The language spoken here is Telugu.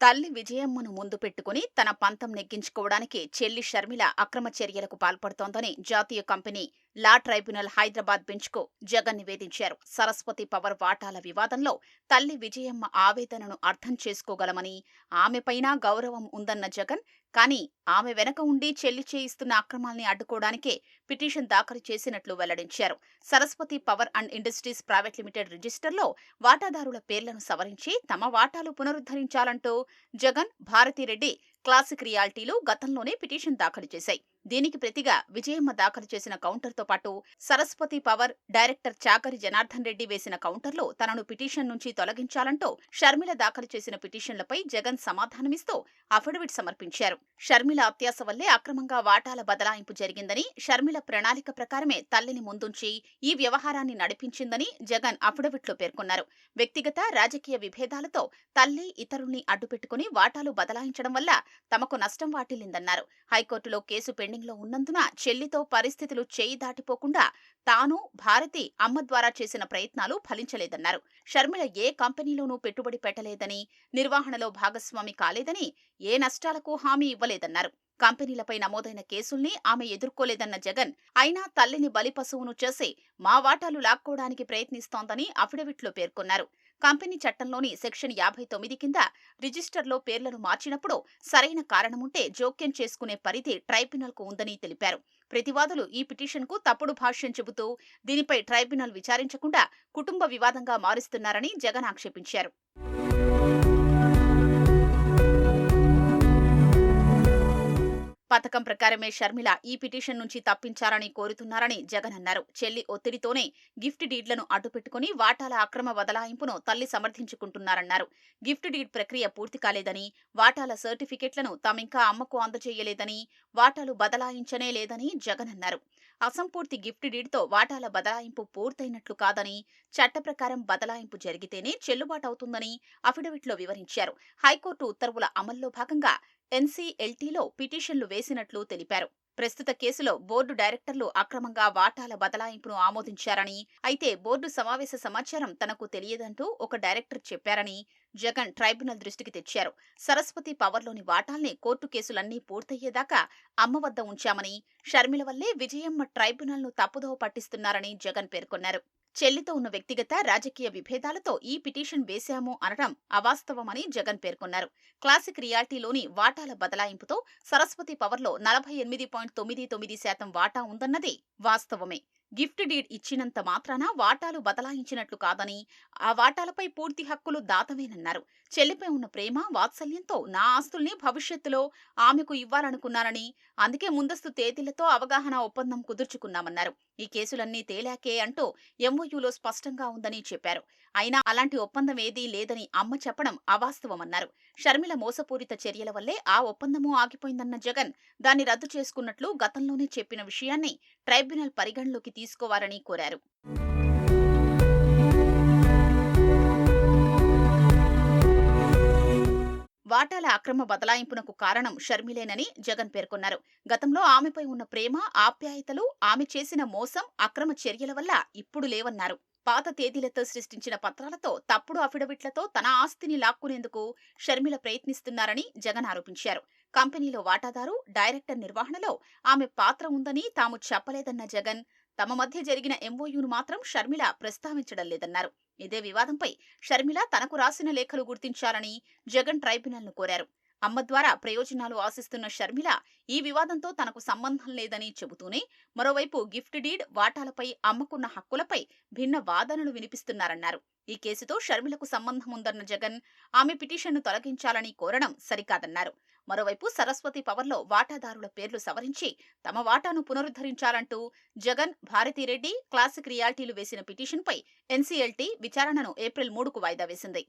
తల్లి విజయమ్మను ముందు పెట్టుకుని తన పంతం నెగ్గించుకోవడానికి చెల్లి షర్మిల అక్రమ చర్యలకు పాల్పడుతోందని జాతీయ కంపెనీ లా ట్రైబ్యునల్ హైదరాబాద్ బెంచ్కు జగన్ నివేదించారు. సరస్వతి పవర్ వాటాల వివాదంలో తల్లి విజయమ్మ ఆవేదనను అర్థం చేసుకోగలమని ఆమెపైనా గౌరవం ఉందన్న జగన్ కానీ ఆమె వెనక ఉండి చెల్లి చేయిస్తున్న అక్రమాల్ని అడ్డుకోవడానికే పిటిషన్ దాఖలు చేసినట్లు వెల్లడించారు. Saraswati power and industries private limited రిజిస్టర్లో వాటాదారుల పేర్లను సవరించి తమ వాటాలు పునరుద్ధరించాలంటూ జగన్ భారతిరెడ్డి క్లాసిక్ రియాలిటీలు గతంలోనే పిటిషన్ దాఖలు చేశాయి. దీనికి ప్రతిగా విజయమ్మ దాఖలు చేసిన కౌంటర్తో పాటు సరస్వతి పవర్ డైరెక్టర్ చాకరి జనార్దన్ రెడ్డి వేసిన కౌంటర్లో తనను పిటిషన్ నుంచి తొలగించాలంటూ షర్మిల దాఖలు చేసిన పిటిషన్లపై జగన్ సమాధానమిస్తూ అఫిడవిట్ సమర్పించారు. షర్మిల అత్యాస వల్లే అక్రమంగా వాటాల బదలాయింపు జరిగిందని షర్మిల ప్రణాళిక ప్రకారమే తల్లిని ముందుంచి ఈ వ్యవహారాన్ని నడిపించిందని జగన్ అఫిడవిట్లో పేర్కొన్నారు. వ్యక్తిగత రాజకీయ విభేదాలతో తల్లి ఇతరుల్ని అడ్డుపెట్టుకుని వాటాలు బదలాయించడం వల్ల తమకు నష్టం వాటిల్లిందన్నారు. హైకోర్టులో కేసు పెండింగ్లో ఉన్నందున చెల్లితో పరిస్థితులు చేయి దాటిపోకుండా తాను భారతి అమ్మ ద్వారా చేసిన ప్రయత్నాలు ఫలించలేదన్నారు. షర్మిల ఏ కంపెనీలోనూ పెట్టుబడి పెట్టలేదని నిర్వహణలో భాగస్వామి కాలేదని ఏ నష్టాలకు హామీ ఇవ్వలేదన్నారు. కంపెనీలపై నమోదైన కేసుల్ని ఆమె ఎదుర్కోలేదన్న జగన్ అయినా తల్లిని బలిపశువును చేసి మా వాటాలు లాక్కోవడానికి ప్రయత్నిస్తోందని అఫిడవిట్లో పేర్కొన్నారు. కంపెనీ చట్టంలోని సెక్షన్ యాభై తొమ్మిది కింద రిజిస్టర్లో పేర్లను మార్చినప్పుడు సరైన కారణముంటే జోక్యం చేసుకునే పరిధి ట్రైబ్యునల్కు ఉందని తెలిపారు. ప్రతివాదులు ఈ పిటిషన్కు తప్పుడు భాష్యం చెబుతూ దీనిపై ట్రైబ్యునల్ విచారించకుండా కుటుంబ వివాదంగా మారుస్తున్నారని జగన్ ఆక్షేపించారు. పథకం ప్రకారమే షర్మిల ఈ పిటిషన్ నుంచి తప్పించాలని కోరుతున్నారని జగన్ అన్నారు. చెల్లి ఒత్తిడితోనే గిఫ్ట్ డీడ్లను అడ్డుపెట్టుకుని వాటాల అక్రమ బదలాయింపును తల్లి సమర్థించుకుంటున్నారన్నారు. గిఫ్ట్ డీడ్ ప్రక్రియ పూర్తి కాలేదని వాటాల సర్టిఫికెట్లను తామింకా అమ్మకు అందజేయలేదని వాటాలు బదలాయించనే లేదని జగన్ అన్నారు. అసంపూర్తి గిఫ్ట్ డీడ్తో వాటాల బదలాయింపు పూర్తయినట్లు కాదని చట్ట ప్రకారం బదలాయింపు జరిగితేనే చెల్లుబాటు అవుతుందని అఫిడవిట్లో వివరించారు. హైకోర్టు ఉత్తర్వుల అమల్లో భాగంగా ఎన్సీఎల్టీలో పిటిషన్లు వేసినట్లు తెలిపారు. ప్రస్తుత కేసులో బోర్డు డైరెక్టర్లు అక్రమంగా వాటాల బదలాయింపును ఆమోదించారని అయితే బోర్డు సమావేశ సమాచారం తనకు తెలియదంటూ ఒక డైరెక్టర్ చెప్పారని జగన్ ట్రైబ్యునల్ దృష్టికి తెచ్చారు. సరస్వతి పవర్లోని వాటాల్ని కోర్టు కేసులన్నీ పూర్తయ్యేదాకా అమ్మ వద్ద ఉంచామని షర్మిల వల్లే విజయమ్మ ట్రైబ్యునల్ను తప్పుదోవ పట్టిస్తున్నారని జగన్ పేర్కొన్నారు. చెల్లితో ఉన్న వ్యక్తిగత రాజకీయ విభేదాలతో ఈ పిటిషన్ వేశాము అనడం అవాస్తవమని జగన్ పేర్కొన్నారు. క్లాసిక్ రియాలిటీలోని వాటాల బదలాయింపుతో సరస్వతి పవర్లో నలభై ఎనిమిది పాయింట్ తొమ్మిది తొమ్మిది శాతం వాటా ఉందన్నది వాస్తవమే. గిఫ్ట్ డీడ్ ఇచ్చినంత మాత్రాన వాటాలు బదలాయించినట్లు కాదని ఆ వాటాలపై పూర్తి హక్కులు దాతవేనన్నారు చెల్లిపై ఉన్న ప్రేమ వాత్సల్యంతో నా ఆస్తుల్ని భవిష్యత్తులో ఆమెకు ఇవ్వాలనుకున్నానని అందుకే ముందస్తు తేదీలతో అవగాహన ఒప్పందం కుదుర్చుకున్నామన్నారు. ఈ కేసులన్నీ తేలాకే అంటూ ఎంఓయూలో స్పష్టంగా ఉందని చెప్పారు. అయినా అలాంటి ఒప్పందం ఏదీ లేదని అమ్మ చెప్పడం అవాస్తవమన్నారు. షర్మిల మోసపూరిత చర్యల వల్లే ఆ ఒప్పందమూ ఆగిపోయిందన్న జగన్ దాన్ని రద్దు చేసుకున్నట్లు గతంలోనే చెప్పిన విషయాన్ని ట్రైబ్యునల్ పరిగణలోకి తీసుకోవాలని కోరారు. వాటాల అక్రమ బదలాయింపునకు కారణం షర్మిలేనని జగన్ పేర్కొన్నారు. గతంలో ఆమెపై ఉన్న ప్రేమ ఆప్యాయతలు ఆమె చేసిన మోసం అక్రమ చర్యల వల్ల ఇప్పుడు లేవన్నారు. పాత తేదీలతో సృష్టించిన పత్రాలతో తప్పుడు అఫిడవిట్లతో తన ఆస్తిని లాక్కునేందుకు షర్మిల ప్రయత్నిస్తున్నారని జగన్ ఆరోపించారు. కంపెనీలో వాటాదారు డైరెక్టర్ నిర్వహణలో ఆమె పాత్ర ఉందని తాము చెప్పలేదన్న జగన్ తమ మధ్య జరిగిన ఎంఓయూను మాత్రం షర్మిల ప్రస్తావించడం లేదన్నారు. ఇదే వివాదంపై షర్మిల తనకు రాసిన లేఖలు గుర్తించాలని జగన్ ట్రైబ్యునల్ను కోరారు. అమ్మ ద్వారా ప్రయోజనాలు ఆశిస్తున్న షర్మిల ఈ వివాదంతో తనకు సంబంధం లేదని చెబుతూనే మరోవైపు గిఫ్ట్ డీడ్ వాటాలపై అమ్మకున్న హక్కులపై భిన్న వాదనలు వినిపిస్తున్నారన్నారు. ఈ కేసుతో షర్మిలకు సంబంధం ఉందన్న జగన్ ఆమె పిటిషన్ను తొలగించాలని కోరడం సరికాదన్నారు. మరోవైపు సరస్వతి పవర్లో వాటాదారుల పేర్లు సవరించి తమ వాటాను పునరుద్ధరించాలంటూ జగన్ భారతిరెడ్డి క్లాసిక్ రియాలిటీలు వేసిన పిటిషన్పై ఎన్సీఎల్టీ విచారణను ఏప్రిల్ మూడుకు వాయిదా వేసింది.